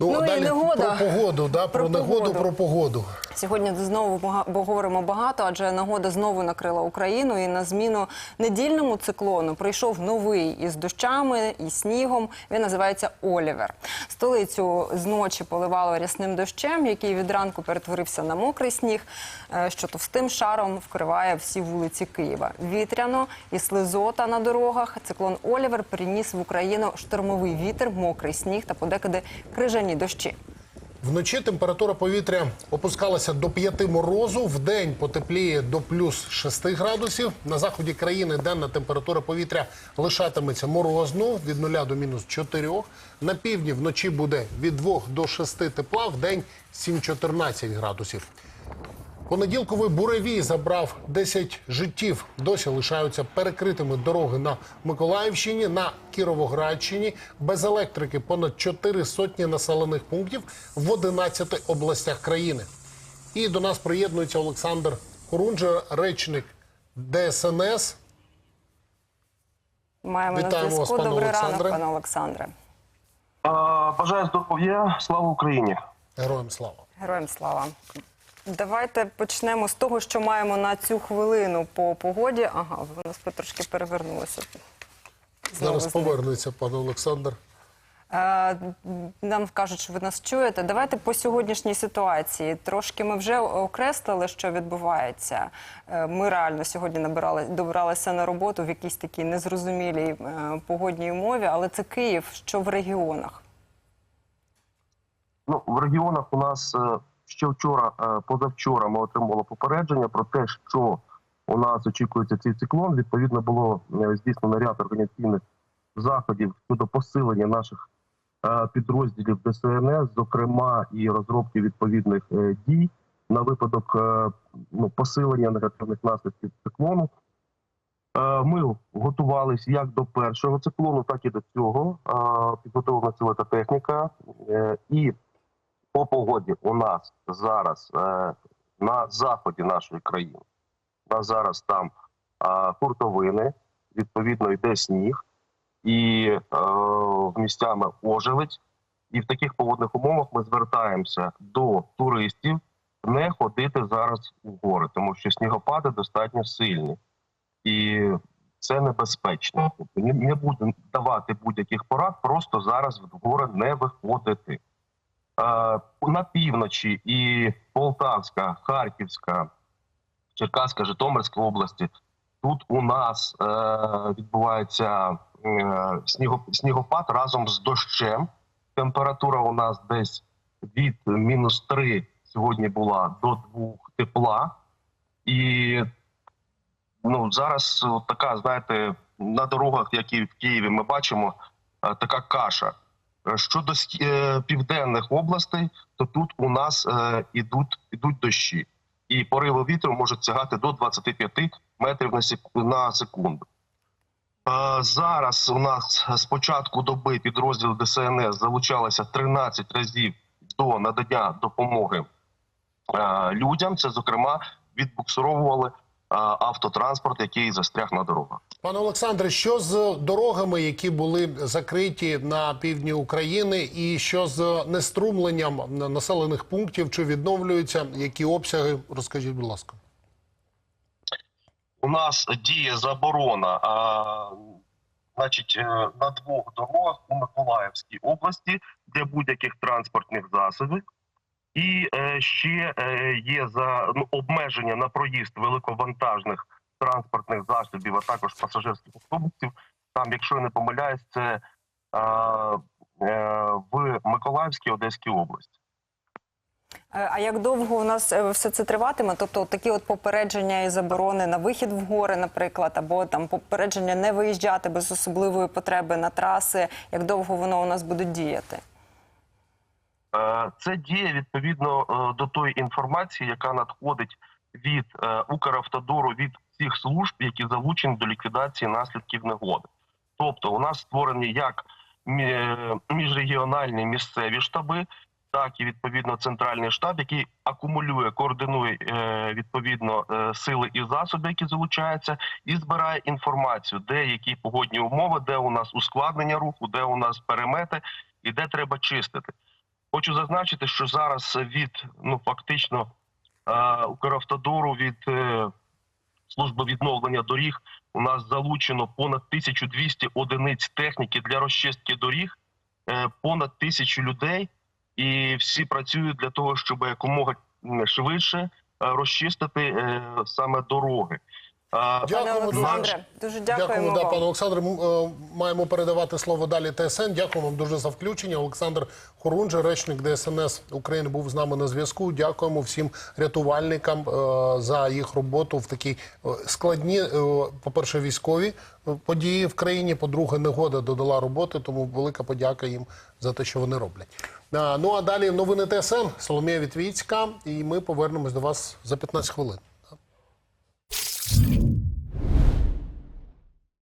Ну, Ну, а і далі негода. про погоду, да, про, Про негоду, погоду. про погоду. Сьогодні знову говоримо багато, адже нагода знову накрила Україну. І на зміну недільному циклону прийшов новий із дощами і снігом. Він називається Олівер. Столицю зночі поливало рясним дощем, який від ранку перетворився на мокрий сніг, е, що товстим шаром вкриває всі вулиці Києва. Вітряно і слизота на дорогах. Циклон Олівер приніс в Україну штормовий вітер, мокрий сніг та подекуди крижані дощі. Вночі температура повітря опускалася до 5 морозу, в день потепліє до плюс 6 градусів. На заході країни денна температура повітря лишатиметься морозну від 0 до мінус 4. На півдні вночі буде від 2 до 6 тепла, в день 7-14 градусів. Понеділковий буревій забрав 10 життів. Досі лишаються перекритими дороги на Миколаївщині, на Кіровоградщині. Без електрики понад 4 сотні населених пунктів в 11 областях країни. І до нас приєднується Олександр Хорунжа, речник ДСНС. Маємо Вітаємо на зв'язку. вас, пане Добрий ранок, Олександре. пане Олександре. А, Бажаю здоров'я, слава Україні. Героям слава! Героям слава. Давайте почнемо з того, що маємо на цю хвилину по погоді. Ага, ви у нас трошки перевернулося. Знову Зараз зник. повернеться пане Олександр. Е, Нам кажуть, що ви нас чуєте. Давайте по сьогоднішній ситуації. Трошки ми вже окреслили, що відбувається. Е, Ми реально сьогодні набирали, добиралися на роботу в якійсь такій незрозумілій е, погодній умові, але це Київ, що в регіонах. Ну, в регіонах у нас е, ще вчора, е, позавчора, ми отримали попередження про те, що у нас очікується цей циклон. Відповідно, було е, здійснено ряд організаційних заходів щодо посилення наших е, підрозділів ДСНС, зокрема і розробки відповідних дій на випадок ну, посилення негативних наслідків циклону. Ми готувалися як до першого циклону, так і до цього. Підготовлена цілата техніка. І по погоді у нас зараз е, на заході нашої країни. У нас зараз там е, хуртовини, відповідно йде сніг, і е, місцями ожеледь. І в таких погодних умовах ми звертаємося до туристів не ходити зараз у гори, тому що снігопади достатньо сильні. І це небезпечно. Тобто не, буду давати будь-яких порад, просто зараз в гори не виходити. На півночі і Полтавська, Харківська, Черкаська, Житомирська області. Тут у нас е, відбувається е, снігоп, снігопад разом з дощем. Температура у нас десь від мінус 3 сьогодні була до 2 тепла. І ну, зараз така, знаєте, на дорогах, як і в Києві, ми бачимо е, така каша. Е, Щодо е, південних областей, то тут у нас е, ідуть, ідуть дощі. І пориви вітру можуть сягати до 25 метрів на, сек... на секунду. Зараз у нас з початку доби підрозділ ДСНС залучалися 13 разів до надання допомоги людям. Це, зокрема, відбуксировували автотранспорт, який застряг на дорогах. Пане Олександре, що з дорогами, які були закриті на півдні України, і що з неструмленням населених пунктів, чи відновлюються які обсяги? Розкажіть, будь ласка. у нас діє заборона, а, значить, е, на двох дорогах у Миколаївській області для будь-яких транспортних засобів. І е, ще е, є за ну, обмеження на проїзд великовантажних транспортних засобів, а також пасажирських автобусів. Там, якщо я не помиляюсь, це а, е, в Миколаївській Одеській області. Е, А як довго у нас е, все це триватиме? Тобто такі от попередження і заборони на вихід в гори, наприклад, або там попередження не виїжджати без особливої потреби на траси. Як довго воно у нас буде діяти? Е, Це діє відповідно е, до тої інформації, яка надходить від е, Укравтодору від всіх служб, які залучені до ліквідації наслідків негоди. Тобто, у нас створені як міжрегіональні місцеві штаби, так і відповідно центральний штаб, який акумулює, координує відповідно сили і засоби, які залучаються, і збирає інформацію, де які погодні умови, де у нас ускладнення руху, де у нас перемети і де треба чистити. Хочу зазначити, що зараз від ну фактично е, Укравтодору від е, служби відновлення доріг у нас залучено понад 1200 одиниць техніки для розчистки доріг, е, понад тисячу людей, і всі працюють для того, щоб якомога швидше розчистити саме дороги. Пане Дякуємо дуже. Олександре, дуже дякуємо Дякуємо, да, пане Олександре. Е, Маємо передавати слово далі ТСН. Дякуємо вам дуже за включення. Олександр Хорунжий, речник ДСНС України, був з нами на зв'язку. Дякуємо всім рятувальникам е, за їх роботу в такій е, складні, е, по-перше, військові події в країні. По-друге, негода додала роботи, тому велика подяка їм за те, що вони роблять. Ну а далі новини ТСН Соломія Вітвіцька, і ми повернемось до вас за 15 хвилин.